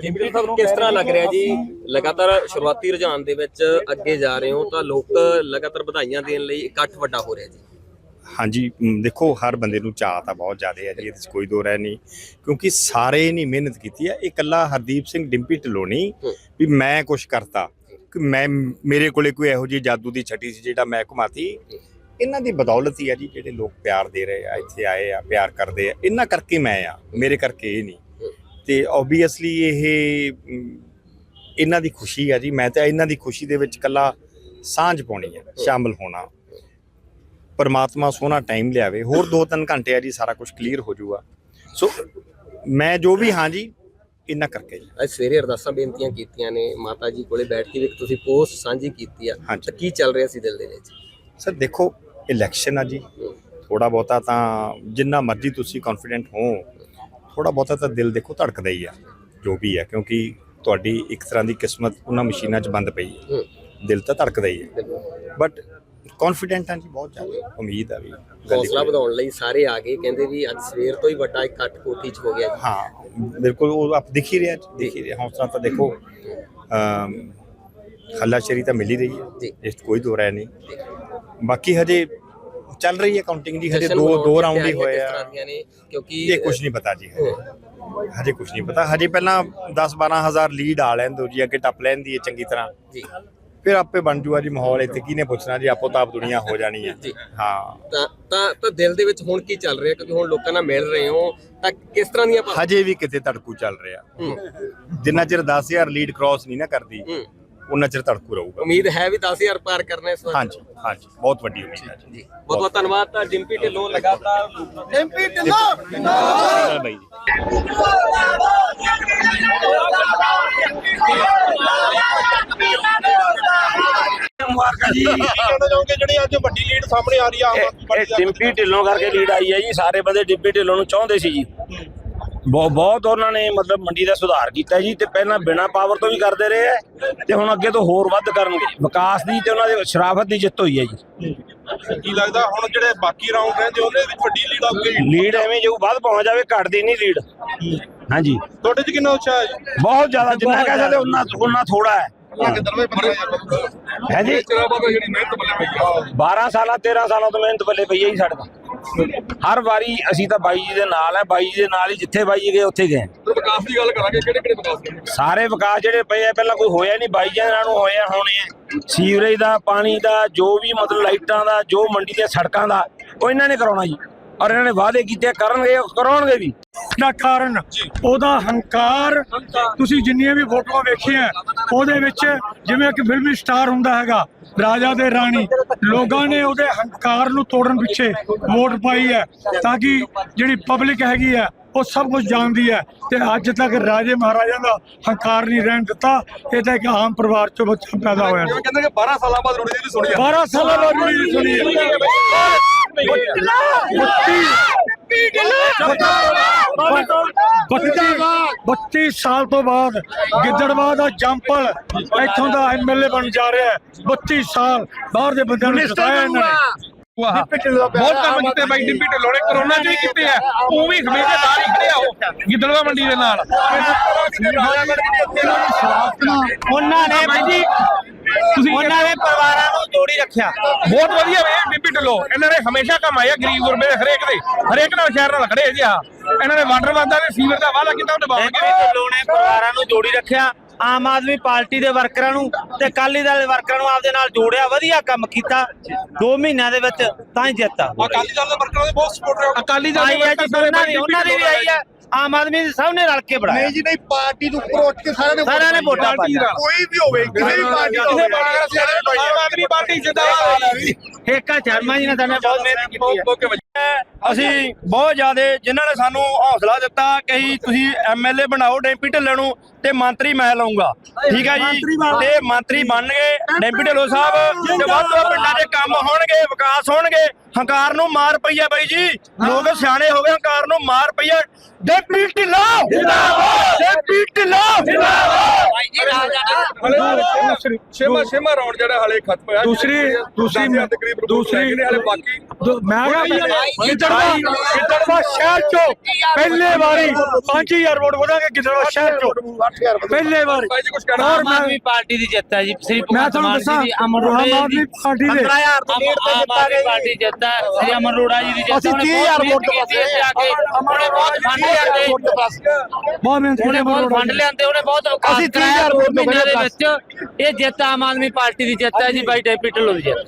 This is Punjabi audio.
ਡਿਪਟੀ ਸਾਹਿਬ ਨੂੰ ਕਿਸ ਤਰ੍ਹਾਂ ਲੱਗ ਰਿਹਾ ਜੀ? ਲਗਾਤਾਰ ਸ਼ੁਰੂਆਤੀ ਰੁਝਾਨ ਦੇ ਵਿੱਚ ਅੱਗੇ ਜਾ ਰਹੇ ਹੋ ਤਾਂ ਲੋਕ ਲਗਾਤਾਰ ਵਧਾਈਆਂ ਦੇਣ ਲਈ ਇਕੱਠ ਵੱਡਾ ਹੋ ਰਿਹਾ ਜੀ। ਹਾਂਜੀ ਦੇਖੋ ਹਰ ਬੰਦੇ ਨੂੰ ਚਾਹ ਤਾਂ ਬਹੁਤ ਜ਼ਿਆਦਾ ਹੈ ਜੀ ਇਹਦੇ 'ਚ ਕੋਈ ਦੋ ਰਹਿ ਨਹੀਂ। ਕਿਉਂਕਿ ਸਾਰੇ ਨੇ ਮਿਹਨਤ ਕੀਤੀ ਹੈ ਇਹ ਇਕੱਲਾ ਹਰਦੀਪ ਸਿੰਘ ਡਿੰਪੀ ਢਲੋਣੀ। ਵੀ ਮੈਂ ਕੁਝ ਕਰਤਾ। ਕਿ ਮੈਂ ਮੇਰੇ ਕੋਲੇ ਕੋਈ ਇਹੋ ਜਿਹੀ ਜਾਦੂ ਦੀ ਛਟੀ ਸੀ ਜਿਹੜਾ ਮੈਂ ਘੁਮਾਤੀ। ਇਹਨਾਂ ਦੀ ਬਦੌਲਤ ਹੀ ਆ ਜੀ ਜਿਹੜੇ ਲੋਕ ਪਿਆਰ ਦੇ ਰਹੇ ਆ ਇੱਥੇ ਆਏ ਆ ਪਿਆਰ ਕਰਦੇ ਆ। ਇਹਨਾਂ ਕਰਕੇ ਮੈਂ ਆ ਮੇਰੇ ਕਰਕੇ ਇਹ ਨਹੀਂ। ਤੇ ਆਬਵੀਅਸਲੀ ਇਹ ਇਹਨਾਂ ਦੀ ਖੁਸ਼ੀ ਆ ਜੀ। ਮੈਂ ਤਾਂ ਇਹਨਾਂ ਦੀ ਖੁਸ਼ੀ ਦੇ ਵਿੱਚ ਇਕੱਲਾ ਸਾਂਝ ਪਾਉਣੀ ਹੈ ਸ਼ਾਮਲ ਹੋਣਾ। ਪਰਮਾਤਮਾ ਸੋਹਣਾ ਟਾਈਮ ਲਿਆਵੇ। ਹੋਰ 2-3 ਘੰਟੇ ਆ ਜੀ ਸਾਰਾ ਕੁਝ ਕਲੀਅਰ ਹੋ ਜਾਊਗਾ। ਸੋ ਮੈਂ ਜੋ ਵੀ ਹਾਂ ਜੀ ਇੰਨਾ ਕਰਕੇ ਜੀ। ਅੱਜ ਸਵੇਰੇ ਅਰਦਾਸਾਂ ਬੇਨਤੀਆਂ ਕੀਤੀਆਂ ਨੇ ਮਾਤਾ ਜੀ ਕੋਲੇ ਬੈਠ ਕੇ ਵੀ ਤੁਸੀਂ ਪੋਸਟ ਸਾਂਝੀ ਕੀਤੀ ਆ। ਤਾਂ ਕੀ ਚੱਲ ਰਿਹਾ ਸੀ ਦਿਲ ਦੇ ਵਿੱਚ? ਸਰ ਦੇਖੋ ਇਲੈਕਸ਼ਨ ਆ ਜੀ। ਥੋੜਾ ਬਹੁਤਾ ਤਾਂ ਜਿੰਨਾ ਮਰਜ਼ੀ ਤੁਸੀਂ ਕੌਨਫੀਡੈਂਟ ਹੋ ਥੋੜਾ ਬਹੁਤਾ ਤਾਂ ਦਿਲ ਦੇਖੋ ਧੜਕਦਾ ਹੀ ਆ ਜੋ ਵੀ ਹੈ ਕਿਉਂਕਿ ਤੁਹਾਡੀ ਇੱਕ ਤਰ੍ਹਾਂ ਦੀ ਕਿਸਮਤ ਉਹਨਾਂ ਮਸ਼ੀਨਾਂ 'ਚ ਬੰਦ ਪਈ ਹੈ। ਦਿਲ ਤਾਂ ਧੜਕਦਾ ਹੀ ਹੈ। ਬਟ ਕੌਨਫੀਡੈਂਟ ਹਾਂ ਜੀ ਬਹੁਤ ਜ਼ਿਆਦਾ। ਉਮੀਦ ਆ ਵੀ ਹੌਸਲਾ ਵਧਾਉਣ ਲਈ ਸਾਰੇ ਆ ਗਏ ਕਹਿੰਦੇ ਵੀ ਅੱਜ ਸਵੇਰ ਤੋਂ ਹੀ ਵੱਡਾ ਇਕੱਠ ਕੋਠੀ 'ਚ ਹੋ ਗਿਆ ਜੀ। ਹਾਂ ਬਿਲਕੁਲ ਉਹ ਆਪ ਦਿਖ ਹੀ ਰਿਹਾ ਦਿਖ ਹੀ ਰਿਹਾ। ਹੌਸਲਾ ਤਾਂ ਦੇਖੋ ਹੱਲਾਸ਼ੇਰੀ ਤਾਂ ਮਿਲ ਹੀ ਰਹੀ ਹੈ। ਇਸ ਕੋਈ ਦੋ ਰਾਏ ਨਹੀਂ। ਬਾਕੀ ਹਜੇ ਚੱਲ ਰਹੀ ਹੈ ਕਾਊਂਟਿੰਗ ਜੀ ਹਜੇ ਦੋ ਦੋ ਰਾਉਂਡ ਹੀ ਹੋਏ ਆ। ਕਿਉਂਕਿ ਇਹ ਕੁਝ ਨਹੀਂ ਪਤਾ ਜੀ ਹਜੇ। ਕੁਝ ਨਹੀਂ ਪਤਾ। ਹਜੇ ਪਹਿਲਾਂ 10 12000 ਲੀਡ ਆ ਲੈਣ ਦੋ ਜੀ ਅੱਗੇ ਟੱਪ ਲੈਂਦੀ ਹੈ ਚੰਗੀ ਤਰ੍ਹਾਂ। ਜੀ। ਫਿਰ ਆਪੇ ਬਣ ਜੂਗਾ ਜੀ ਮਾਹੌਲ ਇੱਥੇ ਕਿਹਨੇ ਪੁੱਛਣਾ ਜੀ ਆਪੋ ਤਾਂ ਆਪ ਦੁਨੀਆ ਹੋ ਜਾਣੀ ਹੈ। ਹਾਂ। ਤਾਂ ਤਾਂ ਤਾਂ ਦਿਲ ਦੇ ਵਿੱਚ ਹੁਣ ਕੀ ਚੱਲ ਰਿਹਾ? ਕਿਉਂਕਿ ਹੁਣ ਲੋਕਾਂ ਨਾਲ ਮਿਲ ਰਹੇ ਹੋ ਤਾਂ ਕਿਸ ਤਰ੍ਹਾਂ ਦੀਆਂ ਹਜੇ ਵੀ ਕਿਤੇ ਧੜਕੂ ਚੱਲ ਰਿਹਾ। ਜਿੰਨਾ ਚਿਰ 10000 ਲੀਡ ਕ੍ਰਾਸ ਨਹੀਂ ਨਾ ਕਰਦੀ। ਉਹਨਾਂ ਚਿਰ ਧੜਕੂ ਰਹੂਗਾ। ਉਮੀਦ ਹੈ ਵੀ 10000 ਪਾਰ ਕਰਨਾ ਇਸ ਵਾਰ। ਹਾਂਜੀ ਹਾਂਜੀ ਬਹੁਤ ਵੱਡੀ ਉਮੀਦ ਹੈ ਜੀ। ਜੀ ਬਹੁਤ ਬਹੁਤ ਧੰਨਵਾਦ ਤਾਂ ਡਿੰਪੀ ਢਿੱਲੋਂ ਲਗਾਤਾਰ। ਚੰਗਾ ਬਾਈ ਜੀ ਕਹਿਣਾ ਚਾਹੋਗੇ ਜਿਹੜੀ ਅੱਜ ਵੱਡੀ ਲੀਡ ਸਾਹਮਣੇ ਆ ਰਹੀ ਆ ਇਹ ਡਿੰਪੀ ਢਿੱਲੋਂ ਕਰਕੇ ਲੀਡ ਆਈ ਹੈ ਜੀ ਸਾਰੇ ਬੰਦੇ ਡਿੰਪੀ ਢਿੱਲੋਂ ਨੂੰ ਚਾਹੁੰਦੇ ਸੀ ਜੀ। ਬਹੁਤ ਉਹਨਾਂ ਨੇ ਮਤਲਬ ਮੰਡੀ ਦਾ ਸੁਧਾਰ ਕੀਤਾ ਜੀ ਤੇ ਪਹਿਲਾਂ ਬਿਨਾ ਪਾਵਰ ਤੋਂ ਵੀ ਕਰਦੇ ਰਹੇ ਹੈ ਤੇ ਹੁਣ ਅੱਗੇ ਤੋਂ ਹੋਰ ਵੱਧ ਕਰਨਗੇ। ਵਿਕਾਸ ਦੀ ਤੇ ਉਹਨਾਂ ਦੇ ਸ਼ਰਾਫਤ ਦੀ ਜਿੱਤ ਹੋਈ ਹੈ ਜੀ। ਕੀ ਲੱਗਦਾ ਹੁਣ ਜਿਹੜੇ ਬਾਕੀ ਰਾਉਂਡ ਰਹਿੰਦੇ ਉਹਦੇ ਵਿੱਚ ਵੱਡੀ ਲੀਡ ਆਊਗੀ? ਲੀਡ ਐਵੇਂ ਜੋ ਵੱਧ ਪਹੁੰਚ ਜਾਵੇ ਘਟਦੀ ਨਹੀਂ ਲੀਡ ਹਾਂਜੀ। ਤੁਹਾਡੇ 'ਚ ਕਿੰਨਾ ਉਤਸ਼ਾਹ ਹੈ ਜੀ? ਬਹੁਤ ਜ਼ਿਆਦਾ ਜਿੰਨਾ ਕਹਿ ਸਕਦੇ ਉਹਨਾਂ ਉਹਨਾਂ ਥੋੜਾ ਹੈ। ਹੈ ਜੀ। ਚਿਰਾਂ ਬਾਅਦ ਜਿਹੜੀ ਮਿਹਨਤ ਬੱਲੇ ਪਈ ਆ। 12 ਸਾਲਾਂ 13 ਸਾਲਾਂ ਤੋਂ ਮਿਹਨਤ ਬੱਲੇ ਪਈ ਹੈ ਜੀ ਸਾਡੇ ਹਰ ਵਾਰੀ ਅਸੀਂ ਤਾਂ ਬਾਈ ਜੀ ਦੇ ਨਾਲ ਹੈ ਬਾਈ ਜੀ ਦੇ ਨਾਲ ਹੀ ਜਿੱਥੇ ਬਾਈ ਜੀ ਗਏ ਉੱਥੇ ਗਏ। ਵਿਕਾਸ ਦੀ ਗੱਲ ਕਰਾਂਗੇ ਕਿਹੜੇ ਕਿਹੜੇ ਵਿਕਾਸ ਕਰਨੇ ਸਾਰੇ ਵਿਕਾਸ ਜਿਹੜੇ ਪਏ ਆ ਪਹਿਲਾਂ ਕੋਈ ਹੋਇਆ ਨਹੀਂ ਬਾਈ ਜਨਾਂ ਨੂੰ ਹੋਇਆ ਹੋਣੇ ਆ ਸੀਵਰੇਜ ਦਾ ਪਾਣੀ ਦਾ ਜੋ ਵੀ ਮਤਲਬ ਲਾਈਟਾਂ ਦਾ ਜੋ ਮੰਡੀ ਦੀਆਂ ਸੜਕਾਂ ਦਾ ਉਹ ਇਹਨਾਂ ਨੇ ਕਰਾਉਣਾ ਜੀ। ਔਰ ਇਹਨਾਂ ਨੇ ਵਾਅਦੇ ਕੀਤੇ ਆ, ਕਰਨਗੇ ਕਰਾਉਣਗੇ ਵੀ। ਦਾ ਕਾਰਨ ਉਹਦਾ ਹੰਕਾਰ। ਤੁਸੀਂ ਜਿੰਨੀਆਂ ਵੀ ਫੋਟੋਆਂ ਵੇਖੀਆਂ ਉਹਦੇ ਵਿੱਚ ਜਿਵੇਂ ਕਿ ਫਿਲਮੀ ਸਟਾਰ ਹੁੰਦਾ ਹੈਗਾ ਰਾਜਾ ਤੇ ਰਾਣੀ ਲੋਕਾਂ ਨੇ ਉਹਦੇ ਹੰਕਾਰ ਨੂੰ ਤੋੜਨ ਪਿੱਛੇ ਵੋਟ ਪਾਈ ਹੈ ਤਾਂ ਕਿ ਜਿਹੜੀ ਪਬਲਿਕ ਹੈਗੀ ਹੈ ਉਹ ਸਭ ਕੁਝ ਜਾਣਦੀ ਹੈ ਤੇ ਅੱਜ ਤੱਕ ਰਾਜੇ ਮਹਾਰਾਜਾ ਦਾ ਹੰਕਾਰ ਨਹੀਂ ਰਹਿਣ ਦਿੱਤਾ। ਇਹ ਤਾਂ ਇੱਕ ਆਮ ਪਰਿਵਾਰ ਚੋਂ ਬੱਚਾ ਪੈਦਾ ਹੋਇਆ। ਕਹਿੰਦੇ ਕਿ 12 ਸਾਲਾਂ ਬਾਅਦ ਰੁੜੀ ਦੀ ਸੁਣੀ 12 ਸਾਲਾਂ ਬਾਅਦ ਰੂੜੀ ਦੀ ਸੁਣੀ ਬੱਤੀ ਸਾਲ ਤੋਂ ਬਾਅਦ ਗਿੱਦੜਵਾ ਦਾ ਜੰਪਲ ਇੱਥੋਂ ਦਾ ਐਮਐਲਏ ਬਣ ਜਾ ਰਿਹਾ ਹੈ। 32 ਸਾਲ ਬਾਹਰ ਦੇ ਬੰਦਿਆਂ ਨੂੰ ਜਿਤਾਇਆ ਇਹਨਾਂ ਨੇ। ਬਹੁਤ ਕੰਮ ਕੀਤੇ ਬਾਈ ਡਿੰਪੀ ਢਿੱਲੋਂ ਨੇ ਕਰੋਨਾ 'ਚ ਵੀ ਕੀਤੇ ਆ। ਉਹ ਵੀ ਹਮੇਸ਼ਾ ਨਾਲ ਹੀ ਖੜੇ ਆ ਉਹ। ਗਿੱਦੜਵਾ ਮੰਡੀ ਦੇ ਨਾਲ। ਉਹਨਾਂ ਨੇ ਬਾਈ ਜੀ ਤੁਸੀਂ ਉਹਨਾਂ ਦੇ ਪਰਿਵਾਰਾਂ ਨੂੰ ਜੋੜੀ ਰੱਖਿਆ। ਬਹੁਤ ਵਧੀਆ ਵੇ ਡਿੰਪੀ ਢਿੱਲੋਂ ਇਹਨਾਂ ਨੇ ਹਮੇਸ਼ਾ ਕੰਮ ਆਇਆ ਗਰੀਬ ਗੁਰਬੇ ਦੇ ਹਰੇਕ ਦੇ। ਹਰੇਕ ਨਾਲ ਸ਼ਹਿਰ ਨਾਲ ਖੜੇ ਜੀ ਆ ਇਹਨਾਂ ਨੇ ਵਾਟਰ ਵਾਦਾ ਤੇ ਸੀਵਰ ਦਾ ਵਾਅਦਾ ਕੀਤਾ ਉਹ ਡੈਂਪੀ ਨਿਭਾਉਣਗੇ ਢਿੱਲੋਂ ਨੇ ਪਰਿਵਾਰਾਂ ਨੂੰ ਜੋੜੀ ਰੱਖਿਆ ਆਮ ਆਦਮੀ ਪਾਰਟੀ ਦੇ ਵਰਕਰਾਂ ਨੂੰ ਤੇ ਅਕਾਲੀ ਦਲ ਦੇ ਵਰਕਰਾਂ ਨੂੰ ਆਪਦੇ ਨਾਲ ਜੋੜਿਆ ਵਧੀਆ ਕੰਮ ਕੀਤਾ। 2 ਮਹੀਨਿਆਂ ਦੇ ਵਿੱਚ ਤਾਂ ਹੀ ਜਿੱਤਾ ਅਕਾਲੀ ਦਲ ਦੇ ਵਰਕਰਾਂ ਦੇ ਬਹੁਤ ਸਪੋਰਟ ਰਿਹਾ। ਅਕਾਲੀ ਦਲ ਜੀ ਉਹਨਾਂ ਦੀ ਉਹਨਾਂ ਦੀ ਵੀ ਆਈ ਹੈ ਆਮ ਆਦਮੀ ਦੇ ਸਭ ਨੇ ਰਲ ਕੇ ਬਣਾਇਆ। ਨਹੀਂ ਜੀ ਨਹੀਂ ਪਾਰਟੀ ਤੋਂ ਉੱਪਰ ਉੱਠ ਕੇ ਸਾਰਿਆਂ ਨੇ ਸਾਰਿਆਂ ਨੇ ਵੋਟਾਂ ਪਾਈਆਂ। ਕੋਈ ਵੀ ਹੋਵੇ ਕਿਸੇ ਵੀ ਪਾਰਟੀ ਦਾ ਹੋਵੇ ਆਮ ਆਦਮੀ ਪਾਰਟੀ ਜਿੰਦਾਬਾਦ। ਠੇਕਾ ਸ਼ਰਮਾ ਜੀ ਨੇ ਸਾਡੇ ਬਹੁਤ ਮਿਹਨਤ ਕੀਤੀ ਹੈ। ਅਸੀਂ ਬਹੁਤ ਜ਼ਿਆਦੇ ਜਿਨ੍ਹਾਂ ਨੇ ਸਾਨੂੰ ਹੌਸਲਾ ਦਿੱਤਾ ਕਿ ਤੁਸੀਂ ਐਮਐਲਏ ਬਣਾਓ ਡੈਂਪੀ ਢਿੱਲੋਂ ਨੂੰ ਤੇ ਮੰਤਰੀ ਮੈਂ ਲਾਉਂਗਾ ਠੀਕ ਹੈ ਜੀ? ਤੇ ਮੰਤਰੀ ਬਣਨਗੇ ਡੈਂਪੀ ਢਿੱਲੋਂ ਸਾਹਿਬ ਤੇ ਵੱਧ ਤੋਂ ਪਿੰਡਾਂ ਦੇ ਕੰਮ ਹੋਣਗੇ ਵਿਕਾਸ ਹੋਣਗੇ। ਹੰਕਾਰ ਨੂੰ ਮਾਰ ਪਈ ਆ ਬਾਈ ਜੀ। ਲੋਕ ਸਿਆਣੇ ਹੋ ਗਏ ਹੰਕਾਰ ਨੂੰ ਮਾਰ ਪਈ ਆ। ਡੈਂਪੀ ਢਿੱਲੋਂ। ਜਿੰਦਾਬਾਦ। ਡੈਂਪੀ ਢਿੱਲੋਂ। ਜਿੰਦਾਬਾਦ। ਦੂਸਰੀ ਛੇਵਾਂ ਛੇਵਾਂ ਰਾਉਂਡ ਜਿਹੜਾ ਹਲੇ ਖਤਮ ਹੋਇਆ ਦੂਸਰੀ ਦੂਸਰੀ ਦੂਸਰੀ ਬਾਕੀ। ਮੈਂ ਕਿਹਾ ਗਿੱਦੜਵਾ ਗਿੱਦੜਵਾ ਸ਼ਹਿਰ ਚੋਂ ਪਹਿਲੇ ਵਾਰੀ 5000 ਵੋਟ ਵਧਾਂਗੇ ਗਿੱਦੜਵਾ ਸ਼ਹਿਰ ਚੋਂ। ਪਹਿਲੇ ਵਾਰੀ। ਭਾਈ ਜੀ ਕੁਝ ਕਹਿਣਾ ਔਰ ਆਦਮੀ ਪਾਰਟੀ ਦੀ ਜਿੱਤ ਹੈ ਜੀ ਸ੍ਰੀ ਭਗਵੰਤ ਮਾਨ ਜੀ ਦੀ ਅਮਰ ਆਦਮੀ ਜੀ ਪਾਰਟੀ ਦੇ ਆਮ ਆਦਮੀ ਪਾਰਟੀ ਜਿੱਤ ਹੈ ਸ੍ਰੀ ਅਮਰ ਅਰੋੜਾ ਜੀ ਦੀ ਜਿੱਤ ਅਸੀਂ ਉਹਨੇ 30,000 ਬਹੁਤ ਵੋਟ ਤੋਂ ਇੱਥੇ ਆ। ਕੇ ਉਹਨੇ ਬਹੁਤ ਫੰਡ ਲਿਆਂਦੇ ਬਹੁਤ ਮਿਹਨਤ ਉਹਨੇ ਕੀਤੀ ਬਹੁਤ ਫੰਡ ਲਿਆਂਦੇ ਉਹਨੇ ਬਹੁਤ ਅਸੀਂ 30,000 ਤੋਂ ਮਹੀਨਿਆਂ ਦੇ ਵਿੱਚ ਇਹ ਜਿੱਤ ਆਮ ਆਦਮੀ ਪਾਰਟੀ ਦੀ ਜਿੱਤ ਹੈ ਜੀ ਬਾਈ ਡੈਪੀ ਢਿੱਲੋਂ ਦੀ ਜਿੱਤ।